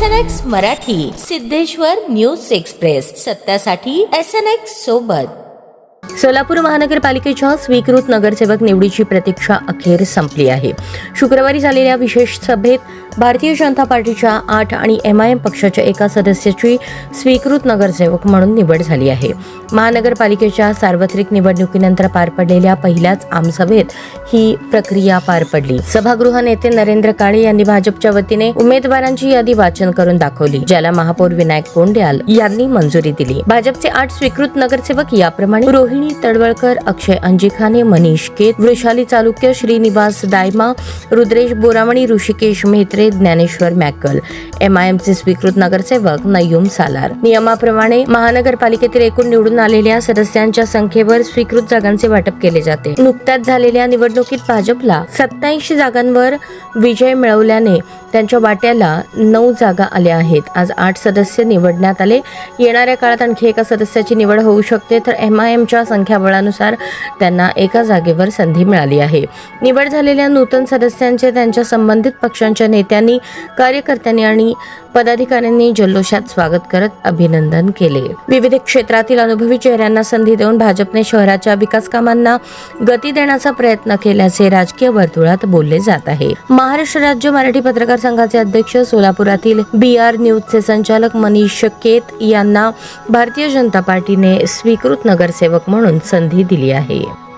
S N X Marathi Siddheshwar news express. सत्यासाठी S N X सोबत. सोलापूर महानगरपालिकेच्या स्वीकृत नगरसेवक निवडीची प्रतीक्षा अखेर संपली आहे. शुक्रवारी झालेल्या विशेष सभेत भारतीय जनता पार्टीच्या आठ आणि एम आय एम पक्षाच्या एका सदस्याची स्वीकृत नगरसेवक म्हणून निवड झाली आहे. महानगरपालिकेच्या सार्वत्रिक निवडणुकीनंतर पार पडलेल्या पहिल्याच आमसभेत ही प्रक्रिया पार पडली. सभागृह नेते नरेंद्र काळे यांनी भाजपच्या वतीने उमेदवारांची यादी वाचन करून दाखवली ज्याला महापौर विनायक कोंड्याल यांनी मंजुरी दिली. भाजपचे आठ स्वीकृत नगरसेवक याप्रमाणे रोहिणी तडवळकर अक्षय अंजिखाने मनीष केत वृषाली चालुक्य श्रीनिवास दायमा रुद्रेश बोरामणी ऋषिकेश मेहत्रे ज्ञानेश्वर मॅकल एम आय एमचे स्वीकृत नगरसेवक नय्युम सालार. नियमाप्रमाणे महानगरपालिकेतील एकूण निवडून आलेल्या सदस्यांच्या संख्येवर स्वीकृत जागांचे वाटप केले जाते. नुकत्याच झालेल्या निवडणुकीत भाजपला सत्याऐंशी जागांवर विजय मिळवल्याने त्यांच्या वाट्याला नऊ जागा आल्या आहेत. आज आठ सदस्य निवडण्यात आले. येणाऱ्या काळात आणखी एका सदस्याची निवड होऊ शकते तर एम आय एमच्या संख्याबळानुसार त्यांना एका जागेवर संधी मिळाली आहे. निवड झालेल्या नूतन सदस्यांचे त्यांच्या संबंधित पक्षांच्या नेत्यांनी कार्यकर्त्यांनी आणि पदाधिकाऱ्यांनी जल्लोषात स्वागत करत अभिनंदन केले. विविध क्षेत्रातील अनुभवी चेहऱ्यांना संधी देऊन भाजपने शहराच्या विकास कामांना गती देण्याचा प्रयत्न केल्याचे राजकीय वर्तुळात बोलले जात आहे. महाराष्ट्र राज्य मराठी पत्रकार संघाचे अध्यक्ष सोलापुरातील बी आर न्यूजचे संचालक मनीष केत यांना भारतीय जनता पार्टीने स्वीकृत नगरसेवक म्हणून संधी दिली आहे.